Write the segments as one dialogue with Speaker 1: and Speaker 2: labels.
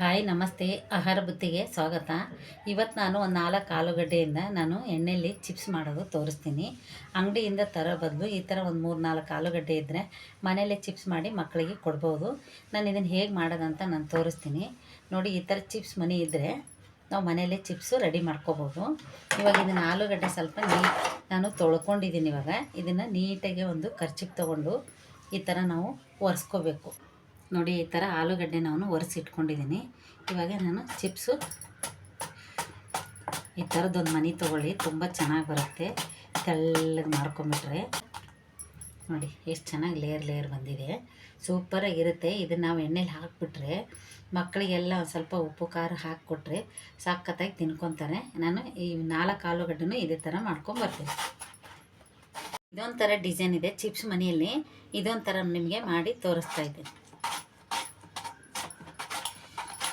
Speaker 1: Hi, ನಮಸ್ತೆ. ಆಹಾರ ಬುತ್ತಿಗೆ ಸ್ವಾಗತ. ಇವತ್ತು ನಾನು ಒಂದು ನಾಲ್ಕು ಆಲೂಗಡ್ಡೆಯಿಂದ ನಾನು ಎಣ್ಣೆಯಲ್ಲಿ ಚಿಪ್ಸ್ ಮಾಡೋದು ತೋರಿಸ್ತೀನಿ. ಅಂಗಡಿಯಿಂದ ತರೋ ಬದಲು ಈ ಥರ ಒಂದು ಮೂರು ನಾಲ್ಕು ಆಲೂಗಡ್ಡೆ ಇದ್ದರೆ ಮನೆಯಲ್ಲೇ ಚಿಪ್ಸ್ ಮಾಡಿ ಮಕ್ಕಳಿಗೆ ಕೊಡ್ಬೋದು. ನಾನು ಇದನ್ನು ಹೇಗೆ ಮಾಡೋದಂತ ನಾನು ತೋರಿಸ್ತೀನಿ. ನೋಡಿ, ಈ ಥರ ಚಿಪ್ಸ್ ಮನೆ ಇದ್ದರೆ ನಾವು ಮನೆಯಲ್ಲೇ ಚಿಪ್ಸು ರೆಡಿ ಮಾಡ್ಕೋಬೋದು. ಇವಾಗ ಇದನ್ನು ಆಲೂಗಡ್ಡೆ ಸ್ವಲ್ಪ ನೀ ನಾನು ತೊಳ್ಕೊಂಡಿದ್ದೀನಿ ಇವಾಗ. ಇದನ್ನು ನೀಟಾಗಿ ಒಂದು ಖರ್ಚಿಗೆ ತೊಗೊಂಡು ಈ ಥರ ನಾವು ಒರೆಸ್ಕೋಬೇಕು. ನೋಡಿ, ಈ ಥರ ಆಲೂಗಡ್ಡೆ ನಾನು ಒರೆಸಿಟ್ಕೊಂಡಿದ್ದೀನಿ. ಇವಾಗ ನಾನು ಚಿಪ್ಸು, ಈ ಥರದ್ದೊಂದು ಮನೆ ತೊಗೊಳ್ಳಿ, ತುಂಬ ಚೆನ್ನಾಗಿ ಬರುತ್ತೆ. ತೆಳ್ಳಗೆ ಮಾಡ್ಕೊಂಬಿಟ್ರೆ ನೋಡಿ, ಎಷ್ಟು ಚೆನ್ನಾಗಿ ಲೇಯರ್ ಲೇಯರ್ ಬಂದಿದೆ. ಸೂಪರಾಗಿರುತ್ತೆ ಇದನ್ನು ನಾವು ಎಣ್ಣೆಲಿ ಹಾಕಿಬಿಟ್ರೆ ಮಕ್ಕಳಿಗೆಲ್ಲ ಒಂದು ಸ್ವಲ್ಪ ಉಪ್ಪು, ಖಾರ ಹಾಕಿಕೊಟ್ರೆ ಸಖತ್ತಾಗಿ ತಿನ್ಕೊತಾರೆ. ನಾನು ಈ ನಾಲ್ಕು ಆಲೂಗಡ್ಡೆನೂ ಇದೇ ಥರ ಮಾಡ್ಕೊಂಬರ್ತೀನಿ ಇದೊಂಥರ ಡಿಸೈನ್ ಇದೆ ಚಿಪ್ಸ್ ಮನೆಯಲ್ಲಿ. ಇದೊಂಥರ ನಿಮಗೆ ಮಾಡಿ ತೋರಿಸ್ತಾ ಇದ್ದೀನಿ.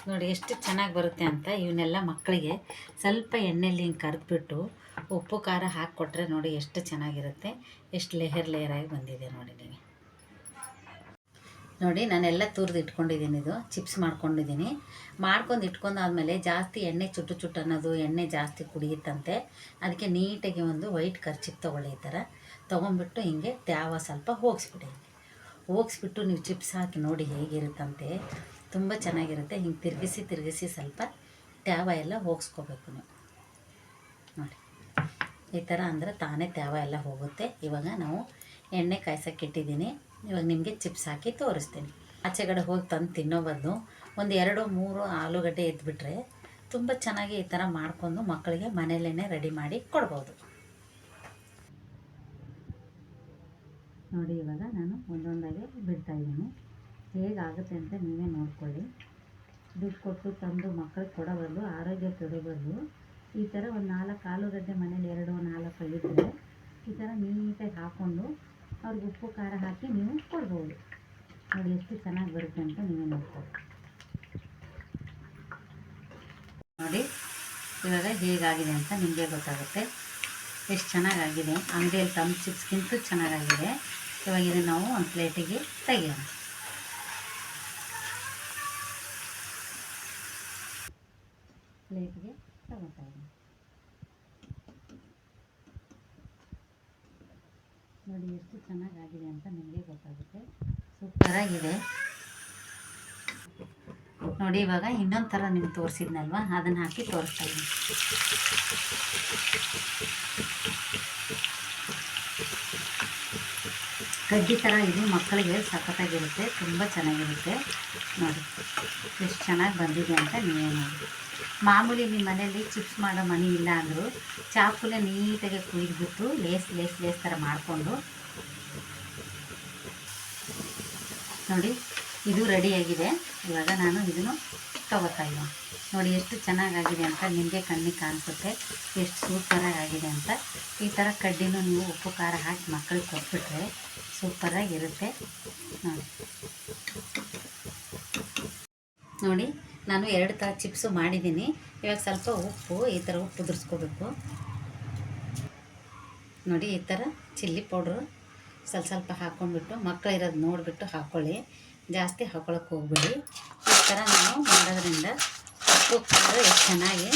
Speaker 1: ನೋಡಿ ಎಷ್ಟು ಚೆನ್ನಾಗಿ ಬರುತ್ತೆ ಅಂತ ಇವನ್ನೆಲ್ಲ ಮಕ್ಕಳಿಗೆ ಸ್ವಲ್ಪ ಎಣ್ಣೆಯಲ್ಲಿ ಹಿಂಗೆ ಕರೆದ್ಬಿಟ್ಟು ಉಪ್ಪು, ಖಾರ ಹಾಕಿಕೊಟ್ರೆ ನೋಡಿ ಎಷ್ಟು ಚೆನ್ನಾಗಿರುತ್ತೆ. ಎಷ್ಟು ಲೇಯರ್ ಲೇಯರಾಗಿ ಬಂದಿದೆ ನೋಡಿ ನೀವು ನೋಡಿ ನಾನೆಲ್ಲ ತುರಿದು ಇಟ್ಕೊಂಡಿದ್ದೀನಿ ಇದು, ಚಿಪ್ಸ್ ಮಾಡ್ಕೊಂಡಿದ್ದೀನಿ. ಮಾಡ್ಕೊಂಡು ಇಟ್ಕೊಂಡಾದ್ಮೇಲೆ ಜಾಸ್ತಿ ಎಣ್ಣೆ ಚುಟ್ಟು ಚುಟ್ಟು ಅನ್ನೋದು, ಎಣ್ಣೆ ಜಾಸ್ತಿ ಕುಡಿಯುತ್ತಂತೆ, ಅದಕ್ಕೆ ನೀಟಾಗಿ ಒಂದು ವೈಟ್ ಖರ್ಚಿಗೆ ತೊಗೊಳ್ಳಿ ಈ ಥರ. ತೊಗೊಂಡ್ಬಿಟ್ಟು ಹಿಂಗೆ ತ್ಯಾವ ಸ್ವಲ್ಪ ಹೋಗಿಸ್ಬಿಡಿ. ಹೋಗಿಸ್ಬಿಟ್ಟು ನೀವು ಚಿಪ್ಸ್ ಹಾಕಿ ನೋಡಿ ಹೇಗಿರುತ್ತಂತೆ. ತುಂಬ ಚೆನ್ನಾಗಿರುತ್ತೆ. ಹಿಂಗೆ ತಿರುಗಿಸಿ ತಿರುಗಿಸಿ ಸ್ವಲ್ಪ ತ್ಯಾವ ಎಲ್ಲ ಹೋಗಿಸ್ಕೋಬೇಕು ನೀವು. ನೋಡಿ. ಈ ಥರ ಅಂದರೆ ತಾನೇ ತ್ಯಾವ ಎಲ್ಲ ಹೋಗುತ್ತೆ. ಇವಾಗ ನಾವು ಎಣ್ಣೆ ಕಾಯಿಸೋಕೆ ಇಟ್ಟಿದ್ದೀನಿ. ಇವಾಗ ನಿಮಗೆ ಚಿಪ್ಸ್ ಹಾಕಿ ತೋರಿಸ್ತೀನಿ. ಆಚೆಗಡೆ ಹೋಗಿ ತಂದು ತಿನ್ನೋ ಬದಲು ಒಂದು ಎರಡು, ಮೂರು ಆಲೂಗಡ್ಡೆ ಎದ್ಬಿಟ್ರೆ ತುಂಬ ಚೆನ್ನಾಗಿ ಈ ಥರ ಮಾಡಿಕೊಂಡು ಮಕ್ಕಳಿಗೆ ಮನೆಯಲ್ಲೇ ರೆಡಿ ಮಾಡಿ ಕೊಡ್ಬೋದು. ನೋಡಿ, ಇವಾಗ ನಾನು ಒಂದೊಂದಾಗಿ ಬಿಡ್ತಾಯಿದ್ದೀನಿ ಹೇಗಾಗುತ್ತೆ ಅಂತ ನೀವೇ ನೋಡ್ಕೊಳ್ಳಿ. ದುಡ್ಡು ಕೊಟ್ಟು ತಂದು ಮಕ್ಕಳಿಗೆ ಕೊಡೋ ಬದಲು, ಆರೋಗ್ಯ ಕೆಡೋ ಈ ಥರ ಒಂದು ನಾಲ್ಕು ಆಲೂಗಡ್ಡೆ ಮನೇಲಿ ಎರಡು, ನಾಲ್ಕು ಇದ್ದರೆ ಈ ಥರ ನೀಟಾಗಿ ಹಾಕ್ಕೊಂಡು ಅವ್ರಿಗೆ ಉಪ್ಪು, ಖಾರ ಹಾಕಿ ನೀವು ಕೊಡ್ಬೋದು. ನೋಡಿ ಎಷ್ಟು ಚೆನ್ನಾಗಿ ಬರುತ್ತೆ ಅಂತ ನೀವೇ ನೋಡ್ಕೊಳ್ಳಿ. ನೋಡಿ, ಇವಾಗ ಹೇಗಾಗಿದೆ ಅಂತ ನಿಮಗೆ ಗೊತ್ತಾಗುತ್ತೆ. ಎಷ್ಟು ಚೆನ್ನಾಗಾಗಿದೆ. ಅಂಗಡಿಯಲ್ಲಿ ತಮ್ಮ ಚಿಪ್ಸ್ಗಿಂತ ಚೆನ್ನಾಗಾಗಿದೆ. ಇವಾಗ ಇದನ್ನು ನಾವು ಒಂದು ಪ್ಲೇಟಿಗೆ ತೆಗಿಯೋಣ. ಪ್ಲೇಟ್ಗೆ ತಗೋತಾ ಇದ್ದೀನಿ. ನೋಡಿ ಎಷ್ಟು ಚೆನ್ನಾಗಾಗಿದೆ ಅಂತ ನಿಮಗೆ ಗೊತ್ತಾಗುತ್ತೆ. ಸೂಪರಾಗಿದೆ. ನೋಡಿ, ಇವಾಗ ಇನ್ನೊಂದು ಥರ ನಿಮ್ಗೆ ತೋರಿಸಿದ್ನಲ್ವ? ಅದನ್ನು ಹಾಕಿ ತೋರಿಸ್ತಾ ಇದ್ದೀನಿ. ಕಡ್ಡಿ ಥರ ಇದು ಮಕ್ಕಳಿಗೆ ಸಖತ್ತಾಗಿರುತ್ತೆ, ತುಂಬ ಚೆನ್ನಾಗಿರುತ್ತೆ. ನೋಡಿ, ಎಷ್ಟು ಚೆನ್ನಾಗಿ ಬಂದಿದೆ ಅಂತ ನೀವೇ ನೋಡಿ. ಮಾಮೂಲಿ ನಿಮ್ಮ ಮನೆಯಲ್ಲಿ ಚಿಪ್ಸ್ ಮಾಡೋ ಮನೆ ಇಲ್ಲ ಅಂದರೂ ಚಾಕುಲೆ ನೀಟಾಗಿ ಕುಯ್ದುಬಿಟ್ಟು ಲೇಸ್ ಲೇಸ್ ಲೇಸ್ ಥರ ಮಾಡಿಕೊಂಡು. ನೋಡಿ, ಇದು ರೆಡಿಯಾಗಿದೆ ಇವಾಗ ನಾನು ಇದನ್ನು ತಗೋತಾ ಇಲ್ಲ ನೋಡಿ, ಎಷ್ಟು ಚೆನ್ನಾಗಾಗಿದೆ ಅಂತ ನಿಮಗೆ ಕಣ್ಣಿಗೆ ಕಾಣಿಸುತ್ತೆ. ಎಷ್ಟು ಸೂಪರಾಗಿ ಆಗಿದೆ ಅಂತ. ಈ ಥರ ಕಡ್ಡಿನೂ ನೀವು ಉಪ್ಪು, ಖಾರ ಹಾಕಿ ಮಕ್ಕಳಿಗೆ ಕೊಟ್ಬಿಟ್ರೆ ಸೂಪರಾಗಿರುತ್ತೆ. ನೋಡಿ. ನೋಡಿ, ನಾನು ಎರಡು ಥರ ಚಿಪ್ಸು ಮಾಡಿದ್ದೀನಿ. ಇವಾಗ ಸ್ವಲ್ಪ ಉಪ್ಪು, ಈ ಥರ ಉಪ್ಪು ಉದುರಿಸ್ಕೋಬೇಕು. ನೋಡಿ, ಈ ಥರ ಚಿಲ್ಲಿ ಪೌಡ್ರು ಸ್ವಲ್ಪ ಸ್ವಲ್ಪ ಹಾಕ್ಕೊಂಡ್ಬಿಟ್ಟು ಮಕ್ಕಳು ಇರೋದು ನೋಡಿಬಿಟ್ಟು ಹಾಕ್ಕೊಳ್ಳಿ ಜಾಸ್ತಿ ಹಾಕ್ಕೊಳಕ್ಕೆ ಹೋಗ್ಬೇಡಿ. ಈ ಥರ ನಾವು ಮಾಡೋದ್ರಿಂದ ಉಪ್ಪು ಎಷ್ಟು ಚೆನ್ನಾಗಿ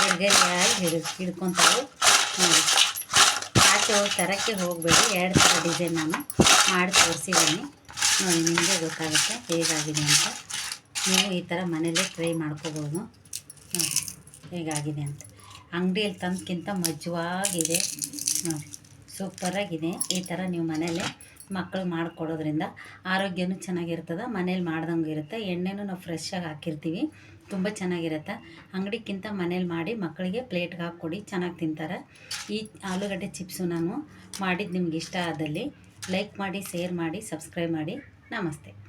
Speaker 1: ಗಡ್ಗೆ ಹಿಡ್ ಹಿಡ್ಕೊತಾವೆ ನೋಡಿ. ತರಕ್ಕೆ ತರೋಕ್ಕೆ ಹೋಗಬೇಡಿ, ಎರಡು ಥರ ಡಿಸೈನ್ ನಾನು ಮಾಡಿ ತೋರಿಸಿದ್ದೀನಿ. ನೋಡಿ, ನಿಮಗೆ ಗೊತ್ತಾಗುತ್ತೆ ಹೇಗಾಗಿದೆ ಅಂತ. ನೀವು ಈ ಥರ ಮನೇಲೇ ಟ್ರೈ ಮಾಡ್ಕೋಬೋದು. ನೋಡಿ, ಹೇಗಾಗಿದೆ ಅಂತ. ಅಂಗಡಿಯಲ್ಲಿ ತಂದಕ್ಕಿಂತ ಮಜ್ವಾಗಿದೆ. ನೋಡಿ, ಸೂಪರಾಗಿದೆ. ಈ ಥರ ನೀವು ಮನೇಲೆ ಮಕ್ಕಳು ಮಾಡಿಕೊಡೋದ್ರಿಂದ ಆರೋಗ್ಯನೂ ಚೆನ್ನಾಗಿರ್ತದೆ, ಮನೇಲಿ ಮಾಡ್ದಂಗೆ ಇರುತ್ತೆ. ಎಣ್ಣೆನೂ ನಾವು ಫ್ರೆಶ್ಶಾಗಿ ಹಾಕಿರ್ತೀವಿ, ತುಂಬ ಚೆನ್ನಾಗಿರುತ್ತೆ. ಅಂಗಡಿಕ್ಕಿಂತ ಮನೇಲಿ ಮಾಡಿ ಮಕ್ಕಳಿಗೆ ಪ್ಲೇಟ್ಗೆ ಹಾಕ್ಕೊಡಿ ಚೆನ್ನಾಗಿ ತಿಂತಾರೆ. ಈ ಆಲೂಗಡ್ಡೆ ಚಿಪ್ಸು ನಾನು ಮಾಡಿದ್ದು ನಿಮ್ಗೆ ಇಷ್ಟ ಆದಲ್ಲಿ ಲೈಕ್ ಮಾಡಿ, ಶೇರ್ ಮಾಡಿ, ಸಬ್ಸ್ಕ್ರೈಬ್ ಮಾಡಿ. ನಮಸ್ತೆ.